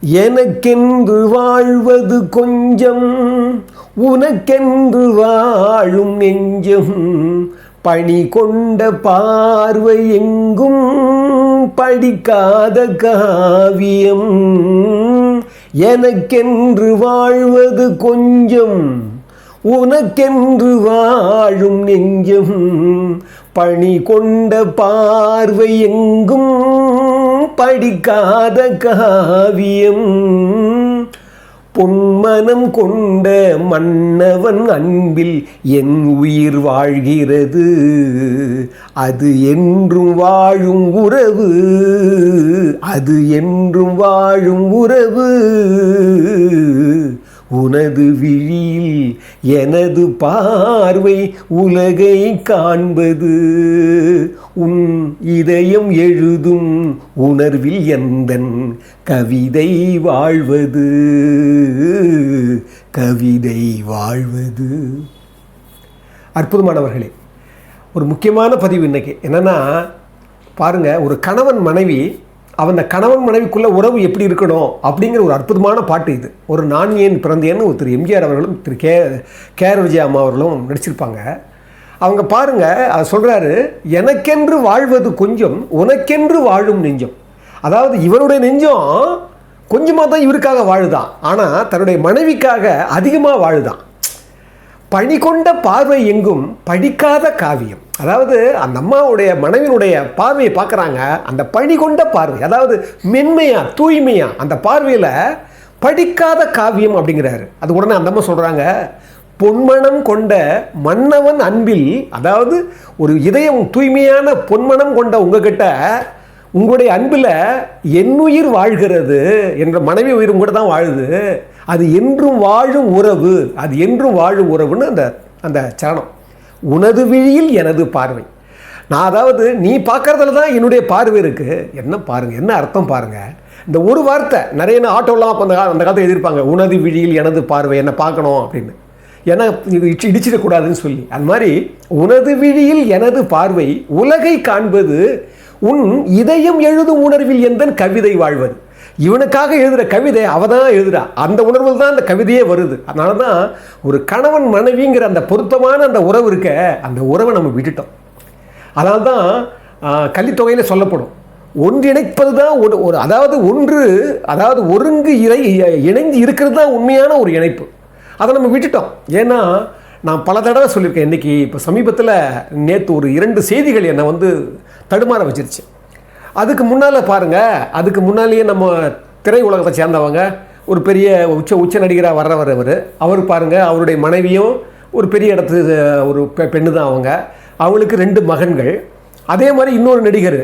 எனக்கென்று வாழ்வது கொஞ்சம் உனக்கென்று வாழும் நெஞ்சம். பணி கொண்ட பார்வை எங்கும் படிக்காத காவியம். எனக்கென்று வாழ்வது கொஞ்சம் உனக்கென்று வாழும் நெஞ்சம். பணி கொண்ட பார்வை எங்கும் படிக்காத காவியம். பொன்மனம் கொண்ட மன்னவன் அன்பில் என் உயிர் வாழ்கிறது. அது என்றும் வாழும் உறவு. அது என்றும் வாழும் உறவு. உனது விழியில் எனது பார்வை உலகை காண்பது. உன் இதயம் எழுதும் உணர்வில் எந்தன் கவிதை வாழ்வது? கவிதை வாழ்வது. அற்புதமானவர்களே ஒரு முக்கியமான பதிவு இன்றைக்கி என்னென்னா பாருங்க ஒரு கணவன் மனைவி அவன் கணவன் மனைவிக்குள்ள உறவு எப்படி இருக்கணும் அப்படிங்கிற ஒரு அற்புதமான பாட்டு இது. ஒரு நான் ஏன் பிறந்தேன்னு ஒரு திரு எம்ஜிஆர் அவர்களும் திரு கே கேஆர் விஜய் அம்மா அவர்களும் நடிச்சிருப்பாங்க. அவங்க பாருங்க சொல்கிறாரு சொல்றாரு எனக்கென்று வாழ்வது கொஞ்சம் உனக்கென்று வாழும் நெஞ்சம். அதாவது இவருடைய நெஞ்சம் கொஞ்சமாக தான் இவருக்காக வாழுதான் ஆனால் தன்னுடைய மனைவிக்காக அதிகமாக வாழுதான் பணி கொண்ட பார்வை எங்கும் படிக்காத காவியம். அதாவது அந்த அம்மாவுடைய மனைவியினுடைய பார்வையை பார்க்குறாங்க அந்த பணி கொண்ட பார்வை. அதாவது மென்மையாக தூய்மையாக அந்த பார்வையில் படிக்காத காவியம் அப்படிங்கிறாரு. அது உடனே அந்த அம்மா சொல்கிறாங்க பொன்மணம் கொண்ட மன்னவன் அன்பில் அதாவது ஒரு இதயம் தூய்மையான பொன்மணம் கொண்ட உங்ககிட்ட உங்களுடைய அன்பில் என்னுயிர் வாழ்கிறது என்ற மனைவி உயிரும் கூட தான் வாழுது. அது என்றும் வாழும் உறவு அது என்றும் வாழும் உறவுன்னு அந்த அந்த சரணம். உனது விழியில் எனது பார்வை. நான் அதாவது நீ பார்க்கறதுல தான் என்னுடைய பார்வை இருக்குது என்ன பாருங்கள் என்ன அர்த்தம் பாருங்கள் இந்த ஒரு வார்த்தை நிறைய ஆட்டோலாம் அப்போ அந்த கா- அந்த காலத்தில் எழுதியிருப்பாங்க உனது விழியில் எனது பார்வை என்ன பார்க்கணும் அப்படின்னு. ஏன்னா இது இடிச்சு இடிச்சிடக்கூடாதுன்னு சொல்லி. அது மாதிரி உனது விழியில் எனது பார்வை உலகை காண்பது உன் இதயம் எழுதும் உணர்வில் எந்தன் கவிதை வாழ்வது? இவனுக்காக எழுதுகிற கவிதை அவ தான் எழுதுறா. அந்த உணர்வில் தான் அந்த கவிதையே வருது. அதனால தான் ஒரு கணவன் மனைவிங்கிற அந்த பொருத்தமான அந்த உறவு இருக்க அந்த உறவை நம்ம விட்டுட்டோம். அதனால தான் கல்வித்தொகையில் சொல்லப்படும். ஒன்றிணைப்பது தான் ஒரு ஒரு அதாவது ஒன்று அதாவது ஒருங்கு இறை இணைந்து இருக்கிறது தான் உண்மையான ஒரு இணைப்பு. அதை நம்ம விட்டுட்டோம். ஏன்னா நான் பல தடவை சொல்லியிருக்கேன் இன்றைக்கி இப்போ சமீபத்தில் நேற்று ஒரு இரண்டு செய்திகள் என்னை வந்து தடுமாற வச்சிருச்சு. அதுக்கு முன்னால் பாருங்கள் அதுக்கு முன்னாலேயே நம்ம திரை உலகத்தை சேர்ந்தவங்க ஒரு பெரிய உச்ச உச்ச நடிகராக வர்றவர் அவர் அவர் பாருங்கள் அவருடைய மனைவியும் ஒரு பெரிய இடத்து ஒரு பெ பெண்ணு தான் அவங்க. அவங்களுக்கு ரெண்டு மகன்கள். அதே மாதிரி இன்னொரு நடிகர்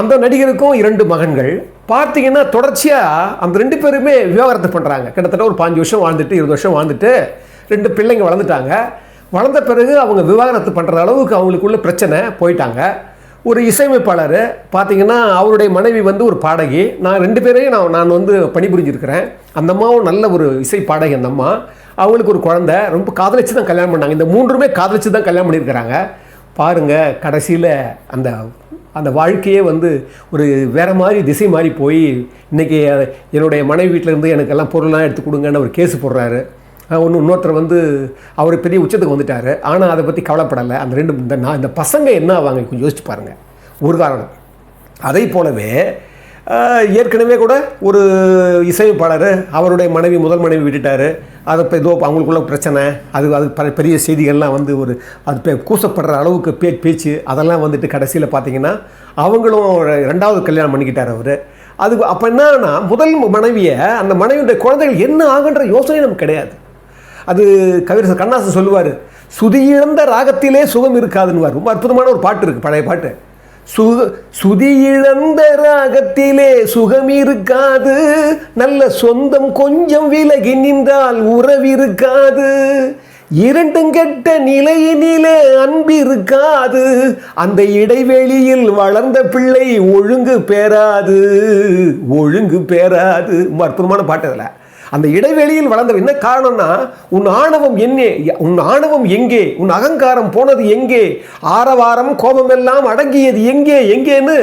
அந்த நடிகருக்கும் இரண்டு மகன்கள். பார்த்தீங்கன்னா தொடர்ச்சியாக அந்த ரெண்டு பேருமே விவாகரத்து பண்ணுறாங்க கிட்டத்தட்ட ஒரு பாஞ்சு வருஷம் வாழ்ந்துட்டு இருபது வருஷம் வாழ்ந்துட்டு ரெண்டு பிள்ளைங்க வளர்ந்துட்டாங்க. வளர்ந்த பிறகு அவங்க விவாகரத்து பண்ணுற அளவுக்கு அவங்களுக்குள்ள பிரச்சனை போயிட்டாங்க. ஒரு இசையமைப்பாளர் பார்த்தீங்கன்னா அவருடைய மனைவி வந்து ஒரு பாடகி. நான் ரெண்டு பேரையும் நான் நான் வந்து பணிபுரிஞ்சிருக்கிறேன். அந்த அம்மாவும் நல்ல ஒரு இசை பாடகி அந்த அம்மா. அவங்களுக்கு ஒரு குழந்தை. ரொம்ப காதலிச்சு தான் கல்யாணம் பண்ணாங்க. இந்த மூன்றுமே காதலிச்சு தான் கல்யாணம் பண்ணியிருக்கிறாங்க. பாருங்க கடைசியில் அந்த அந்த வாழ்க்கையே வந்து ஒரு வேறு மாதிரி திசை மாறி போய் இன்னைக்கு என்னுடைய மனைவி வீட்டிலேருந்து எனக்கு எல்லாம் பொருள்லாம் எடுத்து கொடுங்கன்னு ஒரு கேஸ் போடுறாரு. ஒன்று இன்னொருத்தர் வந்து அவர் பெரிய உச்சத்துக்கு வந்துட்டார். ஆனால் அதை பற்றி கவலைப்படலை. அந்த ரெண்டு இந்த நான் இந்த பசங்க என்ன ஆவாங்க கொஞ்சம் யோசிச்சு பாருங்கள் ஒரு காரணம். அதை போலவே ஏற்கனவே கூட ஒரு இசையமைப்பாளர் அவருடைய மனைவி முதல் மனைவி விட்டுட்டார். அதை இப்போ ஏதோ அவங்களுக்குள்ள பிரச்சனை. அது அது பெரிய செய்திகள்லாம் வந்து ஒரு அது கூசப்படுற அளவுக்கு பே பேச்சு அதெல்லாம் வந்துட்டு கடைசியில் பார்த்தீங்கன்னா அவங்களும் ரெண்டாவது கல்யாணம் பண்ணிக்கிட்டார் அவர். அது அப்போ என்னன்னா முதல் மனைவியை அந்த மனைவியுடைய குழந்தைகள் என்ன ஆகுன்ற யோசனை நமக்கு கிடையாது. அது கவிர கண்ணாசன் சொல்லுவார் சுதியிழந்த ராகத்திலே சுகம் இருக்காதுன்னு ரொம்ப அற்புதமான ஒரு பாட்டு இருக்குது பழைய பாட்டு. சு சுதியிழந்த ராகத்திலே சுகம் இருக்காது நல்ல சொந்தம் கொஞ்சம் விலகி நின்றால் உறவிருக்காது. இரண்டும் கெட்ட நிலையினிலே அன்பிருக்காது. அந்த இடைவெளியில் வளர்ந்த பிள்ளை ஒழுங்கு பேராது ஒழுங்கு பேராது மருத்துவமான அற்புதமான பாட்டு அதில். அந்த இடைவெளியில் வளர்ந்த என்ன காரணம்னா உன் ஆணவம் என்ன? உன் ஆணவம் எங்கே? உன் அகங்காரம் போனது எங்கே? ஆரவாரம் கோபம் எல்லாம் அடங்கியது எங்கே? எங்கேன்னு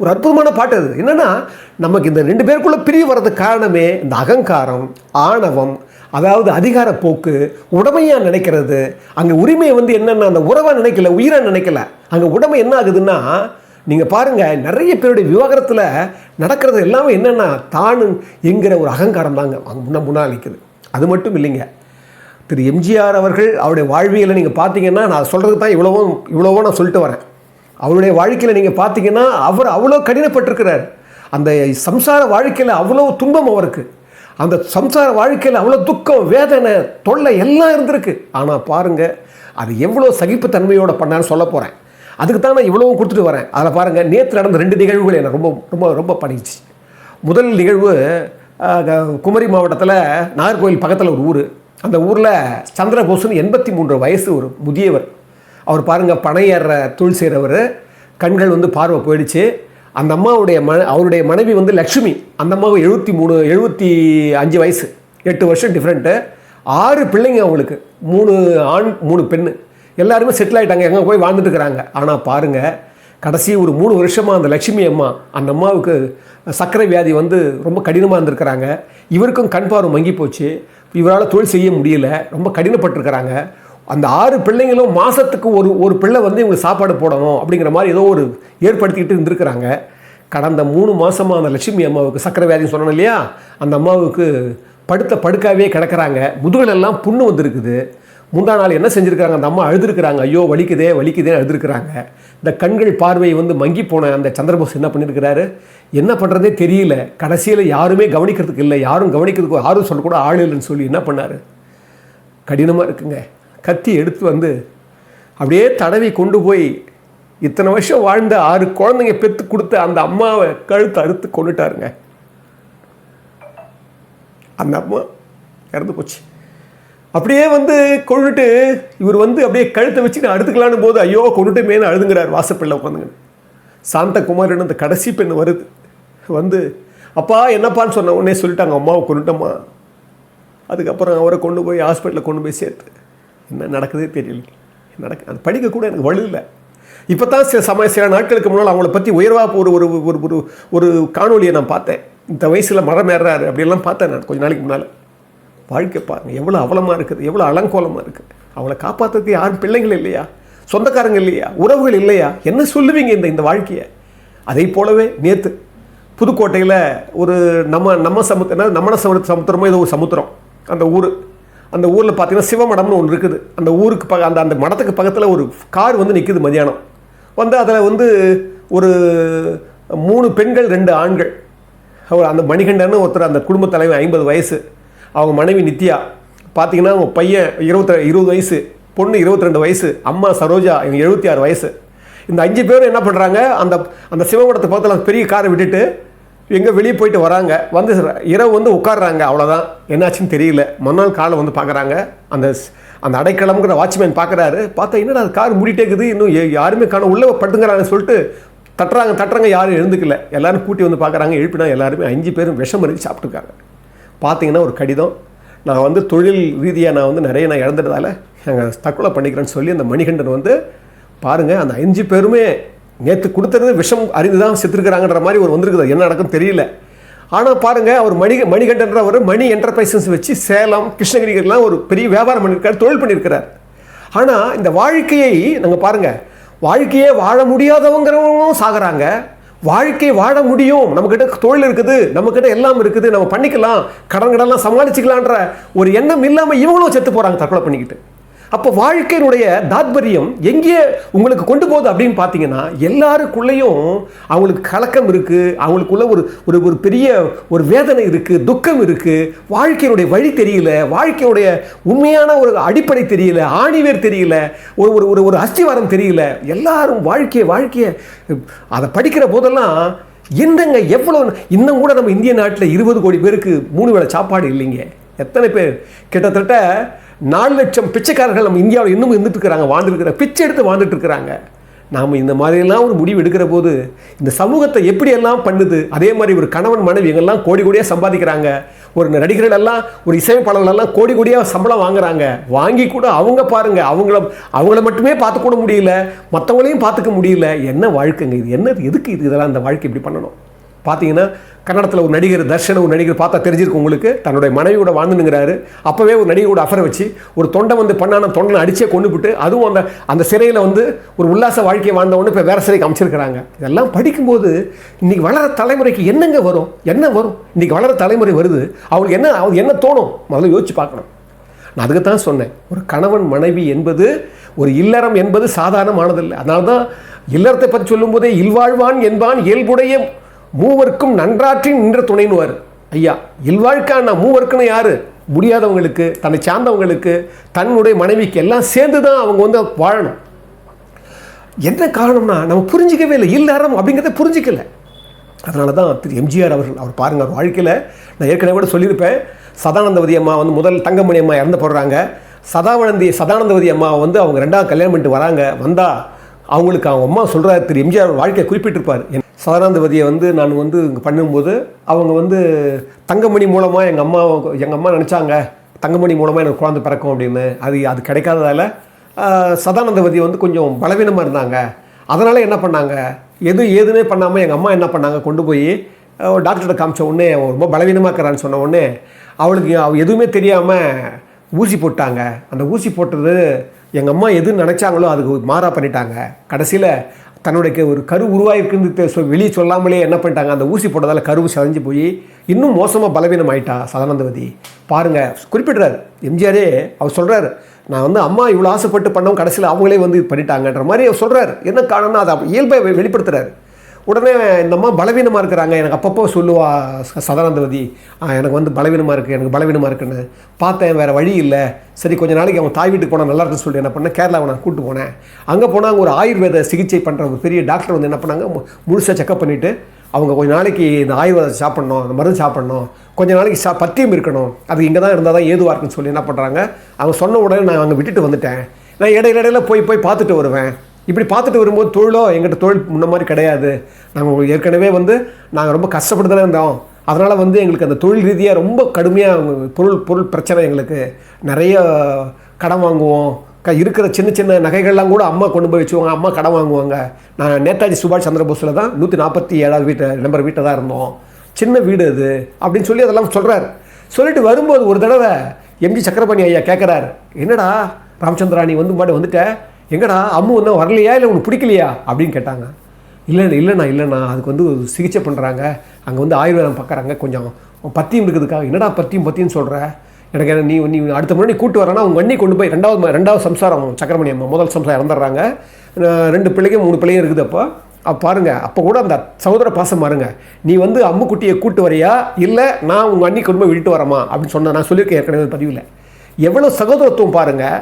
ஒரு அற்புதமான பாட்டு அது. என்னன்னா நமக்கு இந்த ரெண்டு பேருக்குள்ள பிரிய வர்றதுக்கு காரணமே இந்த அகங்காரம் ஆணவம் அதாவது அதிகார போக்கு உடமையாக நினைக்கிறது. அங்கே உரிமையை வந்து என்னென்ன அந்த உறவாக நினைக்கல உயிரை நினைக்கல. அங்கே உடமை என்ன ஆகுதுன்னா நீங்கள் பாருங்கள் நிறைய பேருடைய விவாகரத்தில் நடக்கிறது எல்லாமே என்னென்னா தானு என்கிற ஒரு அகங்காரம் தாங்க முன்ன முன்னால் அது மட்டும் இல்லைங்க. திரு. எம்ஜிஆர் அவர்கள் அவருடைய வாழ்வியலை நீங்கள் பார்த்தீங்கன்னா நான் சொல்கிறது தான் இவ்வளவோ இவ்வளவோ நான் சொல்லிட்டு வரேன். அவருடைய வாழ்க்கையில் நீங்கள் பார்த்தீங்கன்னா அவர் அவ்வளோ கடினப்பட்டிருக்கிறார். அந்த சம்சார வாழ்க்கையில் அவ்வளோ துன்பம் அவருக்கு. அந்த சம்சார வாழ்க்கையில் அவ்வளோ துக்கம் வேதனை தொல்லை எல்லாம் இருந்திருக்கு. ஆனால் பாருங்கள் அது எவ்வளோ சகிப்புத்தன்மையோடு பண்ணான்னு சொல்ல போகிறேன் அதுக்கு தான் நான் இவ்வளவும் கொடுத்துட்டு வரேன். அதில் பாருங்கள் நேற்று நடந்த ரெண்டு நிகழ்வுகள் எனக்கு ரொம்ப ரொம்ப ரொம்ப பண்ணிச்சு முதல் நிகழ்வு க- குமரி மாவட்டத்தில் நாகர்கோவில் பக்கத்தில் ஒரு ஊர். அந்த ஊரில் சந்திரபோஸ்னு எண்பத்தி மூன்று வயசு ஒரு முதியவர். அவர் பாருங்கள் பனை தொழில் செய்கிறவர் கண்கள் வந்து பார்வை போயிடுச்சு. அந்த அம்மாவுடைய ம அவருடைய மனைவி வந்து லக்ஷ்மி அந்த அம்மாவுக்கு எழுபத்தி மூணு எழுபத்தி அஞ்சு வயசு. எட்டு வருஷம் டிஃப்ரெண்ட்டு ஆறு பிள்ளைங்க அவங்களுக்கு. மூணு ஆண் மூணு பெண்ணு. எல்லாருமே செட்டில் ஆகிட்டாங்க எங்கே போய் வாழ்ந்துட்டு இருக்கிறாங்க ஆனால் பாருங்கள் கடைசி ஒரு மூணு வருஷமாக அந்த லட்சுமி அம்மா அந்த அம்மாவுக்கு சர்க்கரை வியாதி வந்து ரொம்ப கடினமாக இருந்திருக்கிறாங்க. இவருக்கும் கண் பார்வை மங்கி போச்சு. இவரால் தொழில் செய்ய முடியல. ரொம்ப கடினப்பட்டிருக்கிறாங்க. அந்த ஆறு பிள்ளைங்களும் மாதத்துக்கு ஒரு ஒரு பிள்ளை வந்து இவங்க சாப்பாடு போடணும் அப்படிங்கிற மாதிரி ஏதோ ஒரு ஏற்படுத்திக்கிட்டு இருந்திருக்கிறாங்க. கடந்த மூணு மாதமாக அந்த லட்சுமி அம்மாவுக்கு சக்கரை வியாதின்னு சொன்னோம் இல்லையா? அந்த அம்மாவுக்கு படுத்த படுக்காவே கிடக்குறாங்க. முதுகலெல்லாம் புண்ணு வந்திருக்குது. முந்தா நாள் என்ன செஞ்சுருக்காங்க? அந்த அம்மா அழுதுருக்குறாங்க. ஐயோ வலிக்குதே வலிக்குதே அழுதுருக்குறாங்க. இந்த கண்கள் பார்வை வந்து மங்கி போன அந்த சந்திரபோஸ் என்ன பண்ணியிருக்கிறாரு என்ன பண்ணுறதே தெரியல. கடைசியில் யாருமே கவனிக்கிறதுக்கு இல்லை. யாரும் கவனிக்கிறதுக்கு யாரும் சொல்லக்கூட ஆள் இல்லைன்னு சொல்லி என்ன பண்ணார்? கடினமாக இருக்குங்க. கத்தி எடுத்து வந்து அப்படியே தடவி கொண்டு போய் இத்தனை வருஷம் வாழ்ந்த ஆறு குழந்தைங்க பெற்று கொடுத்த அந்த அம்மாவை கழுத்து அறுத்து கொண்டுட்டாருங்க அந்த அம்மா இறந்து போச்சு. அப்படியே வந்து கொண்டுட்டு இவர் வந்து அப்படியே கழுத்தை வச்சு நான் அடுத்துக்கலான்னு போது ஐயோ கொண்டுட்டுமேனு அழுதுங்கிறார். வாசப்பிள்ளை உட்காந்துங்க சாந்தகுமாரன் அந்த கடைசி பெண் வருது. வந்து அப்பா என்னப்பான்னு சொன்ன உடனே சொல்லிட்டாங்க அம்மாவை கொண்டுட்டம்மா. அதுக்கப்புறம் அவரை கொண்டு போய் ஹாஸ்பிட்டலில் கொண்டு போய் சேர்த்து. என்ன நடக்குதே தெரியல. நடக்க அது படிக்க கூட எனக்கு வலு இல்லை. இப்போ தான் சில சமய சில நாட்களுக்கு முன்னால் அவங்கள பற்றி உயர்வாக ஒரு ஒரு ஒரு ஒரு ஒரு காணொலியை நான் பார்த்தேன். இந்த வயசில் மரம் ஏறாரு அப்படியெல்லாம் பார்த்தேன் நான் கொஞ்ச நாளைக்கு முன்னால். வாழ்க்கை பாருங்கள் எவ்வளோ அவலமாக இருக்குது எவ்வளோ அலங்கோலமாக இருக்குது அவளை காப்பாற்றுறது யாரும் பிள்ளைங்கள் இல்லையா? சொந்தக்காரங்க இல்லையா? உறவுகள் இல்லையா? என்ன சொல்லுவீங்க இந்த இந்த வாழ்க்கையை? அதை போலவே நேற்று புதுக்கோட்டையில் ஒரு நம்ம நம்ம சமுத்திரம் நம்மன சமுத்த சமுத்திரமோ ஏதோ ஒரு சமுத்திரம். அந்த ஊர். அந்த ஊரில் பார்த்தீங்கன்னா சிவமடம்னு ஒன்று இருக்குது. அந்த ஊருக்கு ப அந்த அந்த மடத்துக்கு பக்கத்தில் ஒரு கார் வந்து நிற்கிது மதியானம். வந்து அதில் வந்து ஒரு மூணு பெண்கள் ரெண்டு ஆண்கள். அவர் அந்த மணிகண்டன்னு ஒருத்தர் அந்த குடும்பத் தலைவர் ஐம்பது வயசு. அவங்க மனைவி நித்யா பார்த்தீங்கன்னா அவங்க பையன் இருபத்தி இருபது வயசு பொண்ணு இருபத்தி ரெண்டு வயசு அம்மா சரோஜா இவங்க எழுபத்தி ஆறு வயசு. இந்த அஞ்சு பேரும் என்ன பண்ணுறாங்க அந்த அந்த சிவகுடத்தை பக்கத்தில் அந்த பெரிய காரை விட்டுட்டு எங்கே வெளியே போயிட்டு வராங்க. வந்து இரவு வந்து உட்காடுறாங்க அவ்வளோதான் என்னாச்சுன்னு தெரியல. மறுநாள் காலை வந்து பார்க்குறாங்க அந்த ஸ்- அந்த அடைக்கலம்ங்கிற வாட்ச்மேன் பார்க்குறாரு பார்த்தா என்னடா அது கார் மூடிட்டே இருக்குது இன்னும் யாருமே காண உள்ளே படுத்துங்கிறாங்கன்னு சொல்லிட்டு தட்டுறாங்க தட்டுறாங்க யாரும் எழுந்துக்கல. எல்லோரும் கூட்டி வந்து பார்க்குறாங்க எழுப்பினா எல்லாருமே அஞ்சு பேரும் விஷம் அறிஞ்சு சாப்பிட்டுருக்காங்க. பார்த்தீங்கன்னா ஒரு கடிதம். நான் வந்து தொழில் ரீதியாக நான் வந்து நிறைய நான் இழந்துட்டதால் நாங்கள் தற்கொலை பண்ணிக்கிறேன்னு சொல்லி அந்த மணிகண்டன் வந்து பாருங்கள் அந்த அஞ்சு பேருமே நேற்று கொடுத்தது விஷம் அறிந்து தான் செத்துருக்குறாங்கன்ற மாதிரி ஒரு வந்திருக்குது. என்ன நடக்கும் தெரியல. ஆனால் பாருங்கள் அவர் மணி மணிகண்டன்றவர் மணி என்டர்பிரைசஸ் வச்சு சேலம் கிருஷ்ணகிரிக்கெல்லாம் ஒரு பெரிய வியாபாரம் பண்ணியிருக்காரு தொழில் பண்ணியிருக்கிறார் ஆனால் இந்த வாழ்க்கையை நாங்கள் பாருங்கள் வாழ்க்கையே வாழ முடியாதவங்கிறவங்களும் சாகிறாங்க. வாழ்க்கை வாழ முடியும். நம்மக்கிட்ட தொழில் இருக்குது நம்மக்கிட்ட எல்லாம் இருக்குது நம்ம பண்ணிக்கலாம் கடன் கடன்லாம் சமாளிச்சிக்கலான்ற ஒரு எண்ணம் இல்லாமல் இவங்களும் செத்து போகிறாங்க தற்கொலை பண்ணிக்கிட்டு. அப்போ வாழ்க்கையினுடைய தாத்பரியம் எங்கே உங்களுக்கு கொண்டு போகுது அப்படின்னு பார்த்தீங்கன்னா எல்லாருக்குள்ளேயும் அவங்களுக்கு கலக்கம் இருக்குது அவங்களுக்குள்ள ஒரு ஒரு ஒரு பெரிய ஒரு வேதனை இருக்குது துக்கம் இருக்குது வாழ்க்கையினுடைய வழி தெரியல வாழ்க்கையுடைய உண்மையான ஒரு அடிப்படை தெரியல ஆணிவேர் தெரியல ஒரு ஒரு ஒரு ஒரு அஸ்திவாரம் தெரியல. எல்லாரும் வாழ்க்கையை வாழ்க்கையை அதை படிக்கிற போதெல்லாம் என்னங்க எவ்வளோ இன்னும் கூட நம்ம இந்திய நாட்டில் இருபது கோடி பேருக்கு மூணு வேளை சாப்பாடு இல்லைங்க. எத்தனை பேர்? கிட்டத்தட்ட நாலு லட்சம் பிச்சைக்காரர்கள் நம்ம இந்தியாவில் இன்னும் இருந்துட்டு இருக்கிறாங்க வாழ்ந்துருக்கிற பிச்சை எடுத்து வாழ்ந்துட்டு இருக்கிறாங்க நாம் இந்த மாதிரியெல்லாம் ஒரு முடிவு எடுக்கிற போது இந்த சமூகத்தை எப்படியெல்லாம் பண்ணுது அதே மாதிரி ஒரு கணவன் மனைவி எங்கெல்லாம் கோடி கோடியாக சம்பாதிக்கிறாங்க. ஒரு நடிகர்கள் எல்லாம் ஒரு இசையமைப்பாளர்களெல்லாம் கோடி கோடியாக சம்பளம் வாங்குறாங்க. வாங்கி கூட அவங்க பாருங்கள் அவங்கள அவங்கள மட்டுமே பார்த்துக்கூட முடியல மற்றவங்களையும் பார்த்துக்க முடியல. என்ன வாழ்க்கைங்க இது? என்ன எதுக்கு இது? இதெல்லாம் இந்த வாழ்க்கை இப்படி பண்ணணும்? பார்த்தீங்கன்னா கன்னடத்தில் ஒரு நடிகர் தர்ஷன் ஒரு நடிகர் பார்த்தா தெரிஞ்சிருக்கு உங்களுக்கு. தன்னுடைய மனைவியோட வாழ்ந்துனுங்கிறாரு அப்போவே ஒரு நடிகரோட அஃபரை வச்சு ஒரு தொண்டை வந்து பண்ணான தொண்டனை அடிச்சே கொண்டு விட்டு அதுவும் அந்த அந்த சிறையில் வந்து ஒரு உல்லாச வாழ்க்கையை வாழ்ந்தவொன்னு இப்போ வேறு சிறைக்கு அமைச்சிருக்கிறாங்க. இதெல்லாம் படிக்கும்போது இன்றைக்கி வளர தலைமுறைக்கு என்னங்க வரும்? என்ன வரும்? இன்னைக்கு வளர தலைமுறை வருது. அவங்களுக்கு என்ன அவங்க என்ன தோணும்? முதல்ல யோசிச்சு பார்க்கணும். நான் அதுக்கு தான் சொன்னேன். ஒரு கணவன் மனைவி என்பது ஒரு இல்லறம் என்பது சாதாரணமானதில்லை. அதனால தான் இல்லறத்தை பற்றி சொல்லும்போதே இல்வாழ்வான் என்பான் இயல்புடைய மூவர்க்கும் நன்றாற்றின் நின்ற துணைனுவார் ஐயா இல்வாழ்க்கான மூவர்க்குன்னு யாரு? முடியாதவங்களுக்கு தன்னை சார்ந்தவங்களுக்கு தன்னுடைய மனைவிக்கு எல்லாம் சேர்ந்து தான் அவங்க வந்து வாழணும். என்ன காரணம்னா நம்ம புரிஞ்சிக்கவே இல்லை. இல்லறம் அப்படிங்கிறத புரிஞ்சிக்கல. அதனால தான் திரு எம்ஜிஆர் அவர்கள் அவர் பாருங்க அவர் வாழ்க்கையில் நான் ஏற்கனவே கூட சொல்லியிருப்பேன். சதானந்தவதி அம்மா வந்து முதல் தங்கமணி அம்மா இறந்து போடுறாங்க சதாவளந்தி சதானந்தவதி அம்மா வந்து அவங்க ரெண்டாவது கல்யாணம் பண்ணிட்டு வராங்க. வந்தால் அவங்களுக்கு அவங்க அம்மா சொல்கிறார் திரு எம்ஜிஆர் வாழ்க்கையை குறிப்பிட்டிருப்பார். என் வந்து நான் வந்து இங்கே பண்ணும்போது அவங்க வந்து தங்கமணி மூலமாக எங்கள் அம்மா எங்கள் அம்மா நினச்சாங்க தங்கமணி மூலமாக எனக்கு குழந்தை பிறக்கும் அப்படின்னு. அது அது கிடைக்காததால் சதானந்தபதி வந்து கொஞ்சம் பலவீனமாக இருந்தாங்க. அதனால் என்ன பண்ணாங்க? எது ஏதுமே பண்ணாமல் எங்கள் அம்மா என்ன பண்ணாங்க? கொண்டு போய் டாக்டர்கிட்ட காமிச்ச உடனே அவன் ரொம்ப பலவீனமாக இருக்கிறான்னு சொன்ன உடனே அவளுக்கு அவ எதுவுமே தெரியாமல் ஊசி போட்டாங்க. அந்த ஊசி போட்டது எங்கள் அம்மா எது நினச்சாங்களோ அதுக்கு மாறா பண்ணிட்டாங்க. கடைசியில் தன்னுடைய ஒரு கரு உருவாயிருக்குன்னு வெளியே சொல்லாமலே என்ன பண்ணிட்டாங்க? அந்த ஊசி போட்டதால் கருவு செதஞ்சு போய் இன்னும் மோசமாக பலவீனம் ஆயிட்டா சதானந்தவதி? பாருங்க குறிப்பிடுறாரு. எம்ஜிஆரே அவர் சொல்கிறாரு நான் வந்து அம்மா இவ்வளோ ஆசைப்பட்டு பண்ணவும் கடைசியில் அவங்களே வந்து இது பண்ணிட்டாங்கன்ற மாதிரி அவர் சொல்கிறார் என்ன காரணம்னா அதை இயல்பை வெ- உடனே இந்த அம்மா பலவீனமாக இருக்கிறாங்க. எனக்கு அப்பப்போ சொல்லுவா சதானந்தபதி சதானந்தவதி எனக்கு வந்து பலவீனமாக இருக்குது எனக்கு பலவீனமாக இருக்குன்னு. பார்த்தேன் வேறு வழி இல்லை. சரி கொஞ்ச நாளைக்கு அவன் தாய் வீட்டுக்கு போனால் நல்லா இருக்குன்னு சொல்லி என்ன பண்ணேன்? கேரளாவை நான் கூட்டு போனேன். அங்கே போனால் அங்கே ஒரு ஆயுர்வேத சிகிச்சை பண்ணுற ஒரு பெரிய டாக்டர் வந்து என்ன பண்ணாங்க? முழுசாக செக்கப் பண்ணிவிட்டு அவங்க கொஞ்ச நாளைக்கு இந்த ஆயுர்வேதம் சாப்பிட்ணும் அந்த மருந்து சாப்பிட்ணும். கொஞ்ச நாளைக்கு சா பத்தியம் இருக்கணும். அது இங்கே தான் இருந்தால் தான் ஏதுவாக இருக்குன்னு சொல்லி என்ன பண்ணுறாங்க அவங்க சொன்ன உடனே நான் அங்கே விட்டுட்டு வந்துட்டேன். நான் இடையில இடையில போய் போய் பார்த்துட்டு வருவேன். இப்படி பார்த்துட்டு வரும்போது தொழிலோ எங்கிட்ட தொழில் முன்ன மாதிரி கிடையாது. நாங்கள் ஏற்கனவே வந்து நாங்கள் ரொம்ப கஷ்டப்பட்டு தானே இருந்தோம். அதனால் வந்து எங்களுக்கு அந்த தொழில் ரீதியாக ரொம்ப கடுமையாக பொருள் பொருள் பிரச்சனை எங்களுக்கு. நிறைய கடன் வாங்குவோம். க இருக்கிற சின்ன சின்ன நகைகள்லாம் கூட அம்மா கொண்டு போய் வச்சுவாங்க. அம்மா கடன் வாங்குவாங்க. நான் நேதாஜி சுபாஷ் சந்திர போஸில் தான் நூற்றி நாற்பத்தி ஏழாவது வீட்டை நம்பர் வீட்டில் தான் இருந்தோம். சின்ன வீடு அது. அப்படின்னு சொல்லி அதெல்லாம் சொல்கிறார் சொல்லிட்டு வரும்போது ஒரு தடவை எம்ஜி சக்கரபாணி ஐயா கேட்குறாரு. என்னடா ராமச்சந்திரா நீ வந்து மாட்டு வந்துட்ட? எங்கடா அம்மு ஒன்றும் வரலையா? இல்லை உனக்கு பிடிக்கலையா? அப்படின்னு கேட்டாங்க. இல்லை இல்லைண்ணா இல்லைண்ணா அதுக்கு வந்து சிகிச்சை பண்ணுறாங்க அங்கே வந்து ஆயுர்வேதம் பார்க்குறாங்க. கொஞ்சம் பத்தியம் இருக்குதுக்காக என்னடா பத்தியம் பத்தியம் சொல்கிற எனக்கு நீ நீ அடுத்த முறை நீ கூட்டு வரேன்னா உங்கள் வண்டி கொண்டு போய் ரெண்டாவது ரெண்டாவது சம்சாரம் சக்கரமணி அம்மா முதல் சம்சாரம் இறந்துடுறாங்க. ரெண்டு பிள்ளைங்க மூணு பிள்ளைங்க இருக்குது அப்போ. அப்போ பாருங்க அப்போ கூட அந்த சகோதர பாசம் பாருங்க. நீ வந்து அம்முக்குட்டியை கூட்டு வரையா? இல்லை நான் உங்கள் அண்ணி கொண்டு போய் விட்டு வரமா அப்படின்னு சொன்னேன் நான் சொல்லியிருக்கேன் ஏற்கனவே பதிவில். எவ்வளோ சகோதரத்துவம் பாருங்கள்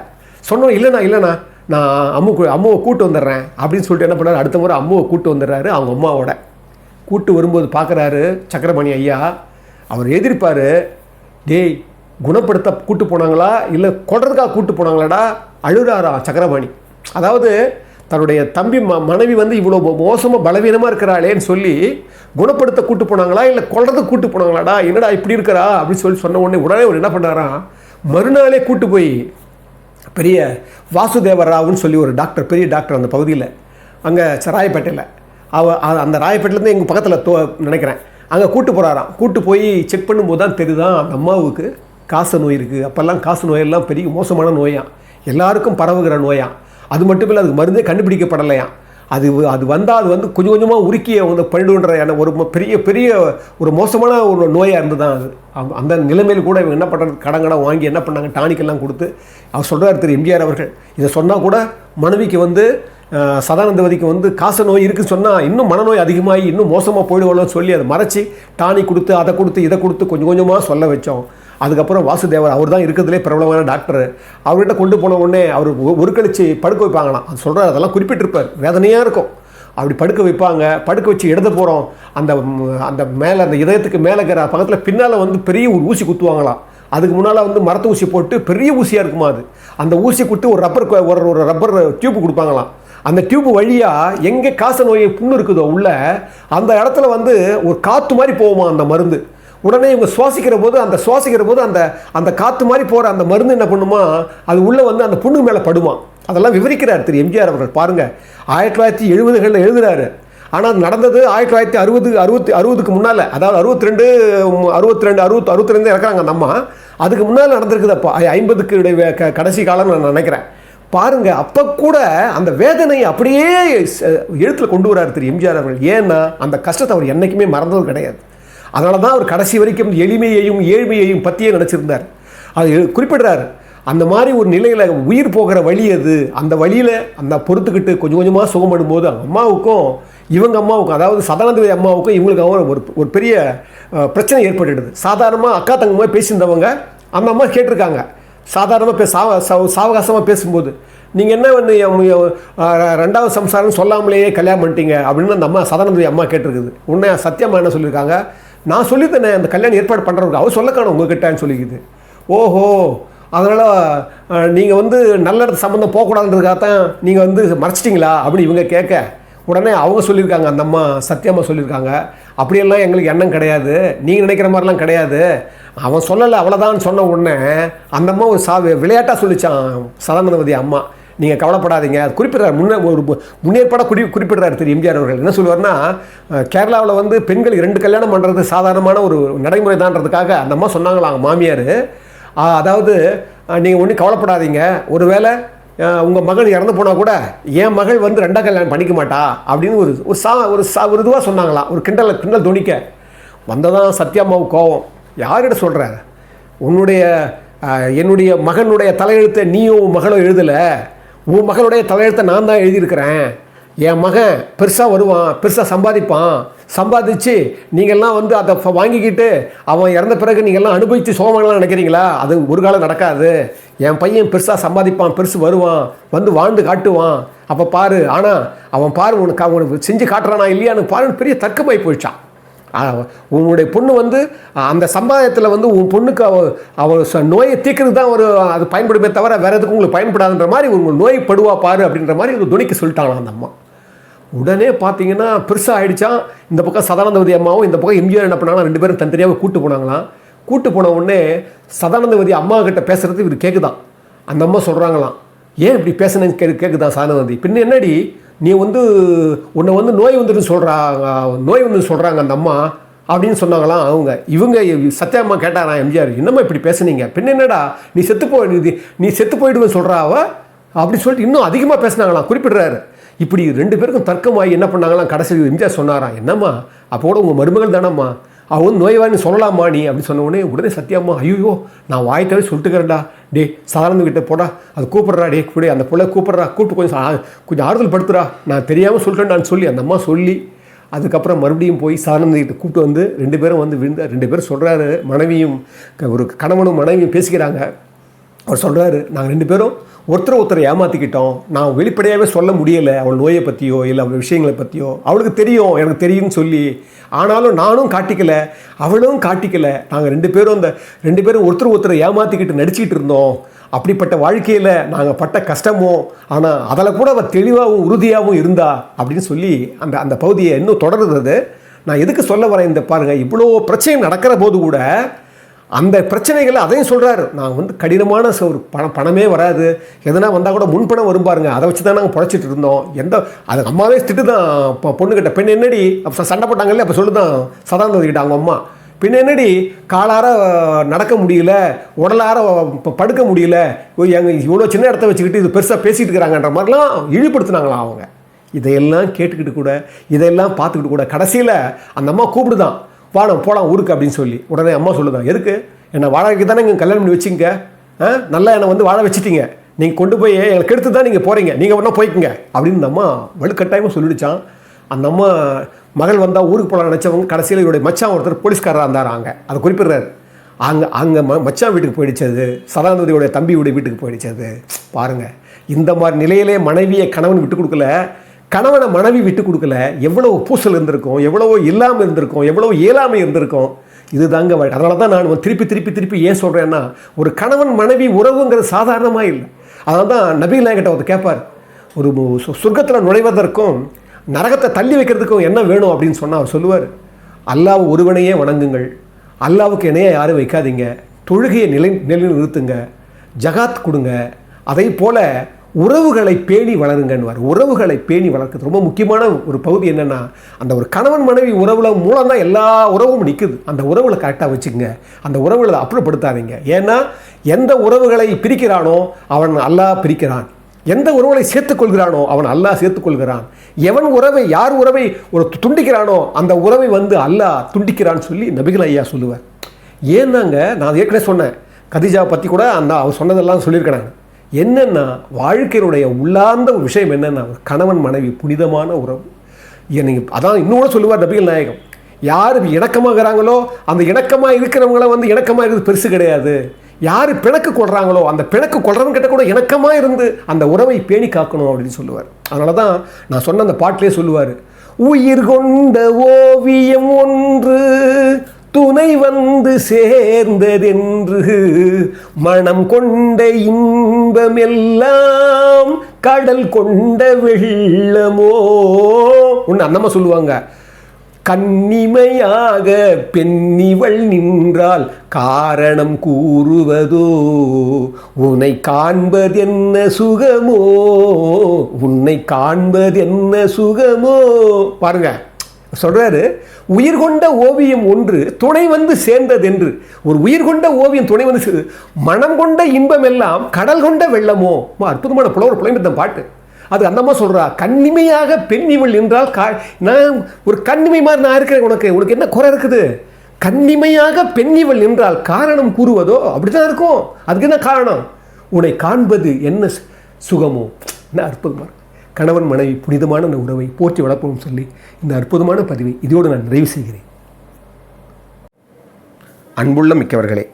சொன்னோம் இல்லைண்ணா இல்லைண்ணா. நான் அம்மு அம்மாவை கூட்டு வந்துடுறேன் அப்படின்னு சொல்லிட்டு என்ன பண்ணாரு? அடுத்த முறை அம்மாவை கூட்டு வந்துடுறாரு அவங்க அம்மாவோட. கூட்டு வரும்போது பார்க்குறாரு சக்கரமணி ஐயா அவர் எதிர்ப்பார் டேய் குணப்படுத்த கூட்டு போனாங்களா? இல்லை கொடறதுக்காக கூட்டு போனாங்களாடா? அழுறாரா சக்கரபாணி. அதாவது தன்னுடைய தம்பி ம மனைவி வந்து இவ்வளோ மோசமாக பலவீனமாக இருக்கிறாளேன்னு சொல்லி குணப்படுத்த கூட்டு போனாங்களா? இல்லை கொல்றதுக்கு கூட்டு போனாங்களாடா? என்னடா இப்படி இருக்கிறா? அப்படின்னு சொல்லி சொன்ன உடனே உடனே அவர் என்ன பண்ணாராம் மறுநாளே கூட்டு போய் பெரிய வாசுதேவ ராவுன்னு சொல்லி ஒரு டாக்டர் பெரிய டாக்டர் அந்த பகுதியில். அங்கே ராயப்பேட்டையில். அவ அந்த ராயப்பேட்டையிலேருந்து எங்கள் பக்கத்தில் தோ நினைக்கிறேன். அங்கே கூட்டு போகிறாராம் கூட்டு போய் செக் பண்ணும்போது தான் தெரியுதான் அந்த அம்மாவுக்கு காச நோய் இருக்குது அப்போல்லாம் காசு நோயெல்லாம் பெரிய மோசமான நோயாம். எல்லாருக்கும் பரவுகிற நோயாம். அது மட்டும் இல்லை அதுக்கு மருந்தே கண்டுபிடிக்கப்படலையாம். அது அது வந்தால் அது வந்து கொஞ்சம் கொஞ்சமாக உருக்கிய வந்து பண்ணிடுன்ற ஒரு பெரிய பெரிய ஒரு மோசமான ஒரு நோயாக இருந்து தான் அது. அந்த- அந்த நிலைமையில் கூட இவங்க என்ன பண்ணுறது கடன் கடன் வாங்கி என்ன பண்ணாங்க? டானிக்கெல்லாம் கொடுத்து அவர் சொல்கிறார் திரு எம்ஜிஆர் அவர்கள். இதை சொன்னால் கூட மனைவிக்கு வந்து சதானந்தவதிக்கு வந்து காச நோய் இருக்குன்னு சொன்னால் இன்னும் மனநோய் அதிகமாகி இன்னும் மோசமாக போயிடுவோம்னு சொல்லி அதை மறைச்சி டானிக் கொடுத்து அதை கொடுத்து இதை கொடுத்து கொஞ்சம் கொஞ்சமாக சொல்ல வச்சோம். அதுக்கப்புறம் வாசுதேவர் அவர் தான் இருக்கிறதுலே பிரபலமான டாக்டர். அவர்கிட்ட கொண்டு போன உடனே அவர் ஒரு கழிச்சு படுக்க வைப்பாங்களாம். அது சொல்கிறார் அதெல்லாம் குறிப்பிட்டிருப்பார். வேதனையாக இருக்கும். அப்படி படுக்க வைப்பாங்க. படுக்க வச்சு இடது போகிறோம் அந்த அந்த மேலே அந்த இதயத்துக்கு மேலே இருக்கிற பக்கத்தில் பின்னால் வந்து பெரிய ஒரு ஊசி குத்துவாங்களாம். அதுக்கு முன்னால் வந்து மரத்து ஊசி போட்டு பெரிய ஊசியாக இருக்குமா அது? அந்த ஊசி குத்து ஒரு ரப்பர் ஒரு ஒரு ரப்பர் டியூப் கொடுப்பாங்களாம். அந்த டியூப் வழியாக எங்கே காச நோய் புண்ணு இருக்குதோ உள்ள அந்த இடத்துல வந்து ஒரு காற்று மாதிரி போகுமா அந்த மருந்து? உடனே இவங்க சுவாசிக்கிற போது அந்த சுவாசிக்கிற போது அந்த அந்த காற்று மாதிரி போகிற அந்த மருந்து என்ன பண்ணுமா? அது உள்ளே வந்து அந்த புண்ணு மேலே படுமா? அதெல்லாம் விவரிக்கிறார் திரு எம்ஜிஆர் அவர்கள். பாருங்கள் ஆயிரத்தி தொள்ளாயிரத்தி எழுபதுகளில் எழுதுறாரு. ஆனால் நடந்தது ஆயிரத்தி தொள்ளாயிரத்தி அறுபது அறுபத்தி அறுபதுக்கு முன்னால். அதாவது அறுபத்தி ரெண்டு அறுபத்தி ரெண்டு அறுபத்தி அறுபத்தி ரெண்டு இறக்குறாங்க அந்த அம்மா. அதுக்கு முன்னால் நடந்திருக்குது அப்போ. ஐம்பதுக்கு இடைய க- கடைசி காலம் நான் நினைக்கிறேன். பாருங்க அப்போ கூட அந்த வேதனையை அப்படியே எழுத்தில் கொண்டு வராரு திரு எம்ஜிஆர் அவர்கள். ஏன்னா அந்த கஷ்டத்தை அவர் என்றைக்குமே மறந்தது கிடையாது. அதனால தான் அவர் கடைசி வரைக்கும் எளிமையையும் ஏழ்மையையும் பற்றியே நினச்சிருந்தார். அது குறிப்பிடுறார் குறிப்பிடுறாரு அந்த மாதிரி ஒரு நிலையில் உயிர் போகிற வழி அது அந்த வழியில் அந்த பொறுத்துக்கிட்டு கொஞ்சம் கொஞ்சமாக சுகப்படும் போது அம்மாவுக்கும் இவங்க அம்மாவுக்கும் அதாவது சதானந்தவி அம்மாவுக்கும் இவங்களுக்கு அவங்க ஒரு ஒரு பெரிய பிரச்சனை ஏற்பட்டுடுது. சாதாரணமாக அக்கா தங்கமாக பேசியிருந்தவங்க அந்த அம்மா கேட்டிருக்காங்க. சாதாரணமாக பே சாவ சாவகாசமாக பேசும்போது நீங்கள் என்ன வந்து ரெண்டாவது சம்சாரம் சொல்லாமலேயே கல்யாணம் பண்ணிட்டீங்க? அப்படின்னு அந்த அம்மா சதானந்தவி அம்மா கேட்டிருக்குது. உன்னை சத்யம்மா என்ன சொல்லியிருக்காங்க? நான் சொல்லித்தனே அந்த கல்யாணம் ஏற்பாடு பண்ணுறவங்க அவர் சொல்லக்கான உங்ககிட்டன்னு சொல்லிக்குது. ஓஹோ அதனால் நீங்கள் வந்து நல்ல இடத்து சம்மந்தம் போகக்கூடாதுன்றதுக்காக தான் நீங்கள் வந்து மறைச்சிட்டிங்களா? அப்படின்னு இவங்க கேட்க உடனே அவங்க சொல்லியிருக்காங்க அந்த அம்மா சத்தியமாக சொல்லியிருக்காங்க. அப்படியெல்லாம் எங்களுக்கு எண்ணம் கிடையாது. நீங்கள் நினைக்கிற மாதிரிலாம் கிடையாது. அவன் சொல்லலை அவ்வளோதான் சொன்ன உடனே அந்த அம்மா ஒரு சா விளையாட்டாக சொல்லிச்சான் சதானந்தவதி அம்மா. நீங்கள் கவலைப்படாதீங்க. அது குறிப்பிடுறார். முன்னே ஒரு மு- முன்னேற்பாட குறி குறிப்பிடுறாரு திரு எம்ஜிஆர் அவர்கள். என்ன சொல்லுவார்னா கேரளாவில் வந்து பெண்கள் இரண்டு கல்யாணம் பண்ணுறது சாதாரணமான ஒரு நடைமுறை தான்றதுக்காக அந்த அம்மா சொன்னாங்களாம் மாமியார். அதாவது நீங்கள் ஒன்றும் கவலைப்படாதீங்க. ஒருவேளை உங்கள் மகள் இறந்து போனால் கூட என் மகள் வந்து ரெண்டாம் கல்யாணம் பண்ணிக்க மாட்டா அப்படின்னு ஒரு ஒரு சா ஒரு சா ஒரு இதுவாக சொன்னாங்களாம். ஒரு கிண்டல் கிண்டல் துணிக்க. வந்ததான் சத்யாம்மாவுக்கு கோவம். யார்கிட்ட சொல்கிறார் உன்னுடைய என்னுடைய மகனுடைய தலையெழுத்தை நீயும் மகளோ மகளும் எழுதலை. உன் மகளுடைய தலையெழுத்தை நான் தான் எழுதியிருக்கிறேன். என் மகன் பெருசாக வருவான் பெருசாக சம்பாதிப்பான். சம்பாதிச்சு நீங்கள்லாம் வந்து அதை வாங்கிக்கிட்டு அவன் இறந்த பிறகு நீங்கள்லாம் அனுபவித்து சோகமாகலாம் நினைக்கிறீங்களா? அது ஒரு காலம் நடக்காது. என் பையன் பெருசாக சம்பாதிப்பான் பெருசு வருவான் வந்து வாழ்ந்து காட்டுவான். அப்போ பாரு ஆனால் அவன் பாரு உனக்கு அவனுக்கு செஞ்சு காட்டுறானா இல்லையான்னு பாருன்னு பெரிய தர்க்கமாகி போயிடுச்சான். உன்னுடைய பொண்ணு வந்து அந்த சம்பாதயத்தில் வந்து உன் பொண்ணுக்கு அவ அவ ச- நோயை தீர்க்கறதுக்கு தான் ஒரு அது பயன்படுமே தவிர வேறு எதுக்கும் உங்களுக்கு பயன்படாதுன்ற மாதிரி உங்கள் நோய் படுவா பாரு அப்படின்ற மாதிரி ஒரு துணிக்கு சொல்லிட்டாங்களாம் அந்த அம்மா. உடனே பார்த்தீங்கன்னா பெருசாக ஆகிடுச்சான் இந்த பக்கம் சதானந்தவதி அம்மாவும் இந்த பக்கம் எம்ஜிஆர் என்ன பண்ணாங்கன்னா ரெண்டு பேரும் தனித்தனியாக கூட்டு போனாங்களாம். கூட்டு போன உடனே சதானந்தவதி அம்மா கிட்ட பேசுறது இவர் கேட்குதான் அந்த அம்மா சொல்கிறாங்களாம் ஏன் இப்படி பேசுனேன்னு கே கேட்குதான் சதானந்தவதி? பின்ன என்னடி நீ வந்து உன்னை வந்து நோய் வந்துட்டு சொல்கிறாங்க நோய் வந்து சொல்கிறாங்க அந்த அம்மா அப்படின்னு சொன்னாங்களாம் அவங்க. இவங்க சத்யாம்மா கேட்டாராம் எம்ஜிஆர்? என்னம்மா இப்படி பேசுனீங்க? பின்ன என்னடா? நீ செத்து போய் நீ- செத்து போயிடுவேன்னு சொல்கிறா அவ? சொல்லிட்டு இன்னும் அதிகமாக பேசினாங்களாம் குறிப்பிடுறாரு. இப்படி ரெண்டு பேருக்கும் தர்க்கமாகி என்ன பண்ணாங்களாம் கடைசி எம்ஜிஆர் சொன்னாராம் என்னம்மா? அப்போட உங்கள் மருமகள் தானம்மா? அவன் வந்து நோய்வாய்னு சொல்லலாமா நீ? அப்படின்னு சொன்ன உடனே உடனே சத்தியம்மா ஐயோ நான் வாய் தவிர சொல்லிட்டுக்கிறேன்டா. டே சாதாரண கிட்டே போடா. அது கூப்பிட்றா. டே கூட அந்த பிள்ளை கூப்பிட்றா. கூப்பிட்டு கொஞ்சம் கொஞ்சம் ஆறுதல் படுத்துறா. நான் தெரியாமல் சொல்லிட்டேன்டான்னு சொல்லி அந்த அம்மா சொல்லி அதுக்கப்புறம் மறுபடியும் போய் சானந்திகிட்ட கூப்பிட்டு வந்து ரெண்டு பேரும் வந்து விழுந்த ரெண்டு பேரும் சொல்கிறாரு மனைவியும் க- ஒரு கணவனும் மனைவியும் பேசிக்கிறாங்க. அவர் சொல்கிறாரு நாங்கள் ரெண்டு பேரும் ஒருத்தர் ஒருத்தரை ஏமாற்றிக்கிட்டோம் நான் வெளிப்படையாகவே சொல்ல முடியலை அவள் நோயை பற்றியோ இல்லை அவள் விஷயங்களை பற்றியோ அவளுக்கு தெரியும் எனக்கு தெரியும்னு சொல்லி. ஆனாலும் நானும் காட்டிக்கல அவளும் காட்டிக்கல. நாங்கள் ரெண்டு பேரும் அந்த ரெண்டு பேரும் ஒருத்தர் ஒருத்தரை ஏமாற்றிக்கிட்டு நடிச்சிக்கிட்டு இருந்தோம். அப்படிப்பட்ட வாழ்க்கையில் நாங்கள் பட்ட கஷ்டமோ ஆனால் அதில் கூட அவள் தெளிவாகவும் உறுதியாகவும் இருந்தா அப்படின்னு சொல்லி அந்த அந்த பகுதியை இன்னும் தொடர்றது நான் எதுக்கு சொல்ல வரேன் இந்த பாருங்கள் இவ்வளோ பிரச்சனை நடக்கிற போது கூட அந்த பிரச்சனைகளை அதையும் சொல்கிறாரு நான் வந்து கடினமான ஒரு பணம் பணமே வராது. எதனா வந்தால் கூட முன்பணம் வரும் பாருங்க. அதை வச்சு தான் நாங்கள் பழச்சிட்டு இருந்தோம். எந்த அது அம்மாவே திட்டு தான் இப்போ பொண்ணுக்கிட்ட பெண் என்னடி? அப்போ சண்டை போட்டாங்கல்ல? அப்போ சொல்லுதான். சதானந்தகிட்ட அவங்க அம்மா. பின் என்னடி? காலார நடக்க முடியல. உடலார இப்போ படுக்க முடியல. எங்கள் இவ்வளோ சின்ன இடத்த வச்சுக்கிட்டு இது பெருசாக பேசிகிட்டு இருக்கிறாங்கன்ற மாதிரிலாம் இழிப்படுத்தினாங்களா அவங்க. இதையெல்லாம் கேட்டுக்கிட்டு கூட இதையெல்லாம் பார்த்துக்கிட்டு கூட கடைசியில் அந்த அம்மா கூப்பிடுதான். பாடம் போகலாம் ஊருக்கு அப்படின்னு சொல்லி. உடனே அம்மா சொல்லுதான் எதுக்கு? என்னை வாழ வைக்க தானே இங்கே கல்யாணம் பண்ணி வச்சிங்க? ஆ? நல்லா என்னை வந்து வாழ வச்சுட்டீங்க. நீங்கள் கொண்டு போய் எனக்கு எடுத்து தான் நீங்கள் போகிறீங்க நீங்கள் ஒன்றா போய்க்குங்க. அப்படின்னு இந்த அம்மா வலுக்கட்டாயமாக சொல்லிடுச்சான் அந்த அம்மா மகள் வந்தால் ஊருக்கு போகலாம் நினச்சவங்க கடைசியில் இவருடைய மச்சான் ஒருத்தர் போலீஸ்காரராக இருந்தார் அங்கே. அதை குறிப்பிடுறாரு. அங்கே அங்கே ம மச்சான் வீட்டுக்கு போயிடுச்சது சதானந்தியோடைய தம்பியுடைய வீட்டுக்கு போயிடுச்சது பாருங்கள் இந்த மாதிரி நிலையிலே மனைவியை கணவன் விட்டு கொடுக்கல. கணவனை மனைவி விட்டு கொடுக்கல. எவ்வளவு பூசல் இருந்திருக்கும் எவ்வளவோ இல்லாமல் இருந்திருக்கும் எவ்வளோ இயலாமை இருந்திருக்கும். இது தாங்க வாழ்க்கை அதனால தான் நான் திருப்பி திருப்பி திருப்பி ஏன் சொல்கிறேன்னா ஒரு கணவன் மனைவி உறவுங்கிறது சாதாரணமாக இல்லை. அதனால தான் நபிகள் நாயகிட்ட ஒருத்தர் கேட்பார் ஒரு சொர்க்கத்தில் நுழைவதற்கும் நரகத்தை தள்ளி வைக்கிறதுக்கும் என்ன வேணும் அப்படின்னு சொன்னால் அவர் சொல்லுவார். அல்லாஹ் ஒருவனையே வணங்குங்கள். அல்லாவுக்கு இணையாக யாரும் வைக்காதீங்க. தொழுகையை நிலை நிலைநிறுத்துங்க. ஜகாத் கொடுங்க. அதே போல் உறவுகளை பேணி வளருங்கன்னுவார். உறவுகளை பேணி வளர்க்குறது ரொம்ப முக்கியமான ஒரு பகுதி என்னென்னா அந்த ஒரு கணவன் மனைவி உறவுல மூலம் தான் எல்லா உறவும் நிற்குது அந்த உறவுகளை கரெக்டாக வச்சுக்கோங்க. அந்த உறவுகளை அப்புறப்படுத்தாதீங்க. ஏன்னா எந்த உறவுகளை பிரிக்கிறானோ அவன் அல்லாஹ் பிரிக்கிறான். எந்த உறவுகளை சேர்த்துக்கொள்கிறானோ அவன் அல்லாஹ் சேர்த்துக்கொள்கிறான். எவன் உறவை யார் உறவை ஒரு துண்டிக்கிறானோ அந்த உறவை வந்து அல்லாஹ் துண்டிக்கிறான்னு சொல்லி நபிகள் ஐயா சொல்லுவார். ஏன்னாங்க நான் ஏற்கனவே சொன்னேன். கதிஜாவை பற்றி கூட அந்த அவர் சொன்னதெல்லாம் சொல்லியிருக்கிறாங்க. என்னென்னா வாழ்க்கையினுடைய உள்ளார்ந்த ஒரு விஷயம் என்னென்னா கணவன் மனைவி புனிதமான உறவு. நீங்கள் அதான் இன்னும் கூட சொல்லுவார் நபிகள் நாயகம். யார் இணக்கமாகறாங்களோ அந்த இணக்கமாக இருக்கிறவங்கள வந்து இணக்கமாக இருக்கிறது பெருசு கிடையாது. யார் பிணக்கு கொள்றாங்களோ அந்த பிணக்கு கொள்றவங்கிட்ட கூட இணக்கமாக இருந்து அந்த உறவை பேணி காக்கணும் அப்படின்னு சொல்லுவார். அதனால தான் நான் சொன்ன அந்த பாட்டிலே சொல்லுவார் உயிர் கொண்ட ஓவியம் ஒன்று துணை வந்து சேர்ந்ததென்று மனம் கொண்ட இன்பமெல்லாம் கடல் கொண்ட வெள்ளமோ? ஒன்று அந்தம்மா சொல்லுவாங்க. கன்னிமையாக பெண்ணிவள் நின்றால் காரணம் கூறுவதோ? உன்னை காண்பதென்ன சுகமோ? உன்னை காண்பதென்ன சுகமோ? பாருங்க. சொல்கிறாரு உயிர் கொண்ட ஓவியம் ஒன்று துணை வந்து சேர்ந்ததென்று. ஒரு உயிர் கொண்ட ஓவியம் துணை வந்து சேர்ந்தது. மனம் கொண்ட இன்பம் எல்லாம் கடல் கொண்ட வெள்ளமோ? அற்புதமான புலவர் புலம்பித்த பாட்டு. அது அந்தம்மா சொல்கிறா கண்ணிமையாக பெண்ணிவள் என்றால் கா நான் ஒரு கண்ணிமை மாதிரி நான் இருக்கிறேன் உனக்கு. உனக்கு என்ன குறை இருக்குது? கண்ணிமையாக பெண்ணிவள் என்றால் காரணம் கூறுவதோ? அப்படிதான் இருக்கும். அதுக்கு என்ன காரணம்? உன்னை காண்பது என்ன சு- சுகமோ? என்ன அற்புதமாக இருக்கும் கணவன் மனைவி புனிதமான அந்த உறவை போற்றி வளர்ப்போம் சொல்லி இந்த அற்புதமான பதிவை இதோடு நான் நிறைவு செய்கிறேன். அன்புள்ள மிக்கவர்களே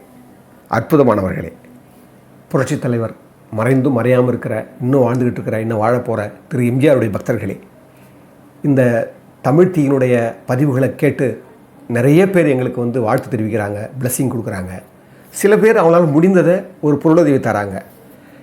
அற்புதமானவர்களே புரட்சித் தலைவர் மறைந்தும் மறையாமல் இருக்கிற இன்னும் வாழ்ந்துக்கிட்டு இருக்கிற இன்னும் வாழப் போகிற திரு எம்ஜிஆருடைய பக்தர்களே இந்த தமிழ் தீயினுடைய பதிவுகளை கேட்டு நிறைய பேர் எங்களுக்கு வந்து வாழ்த்து தெரிவிக்கிறாங்க பிளஸ்ஸிங் கொடுக்குறாங்க. சில பேர் அவங்களால முடிந்ததை ஒரு பொருளுதவி தராங்க.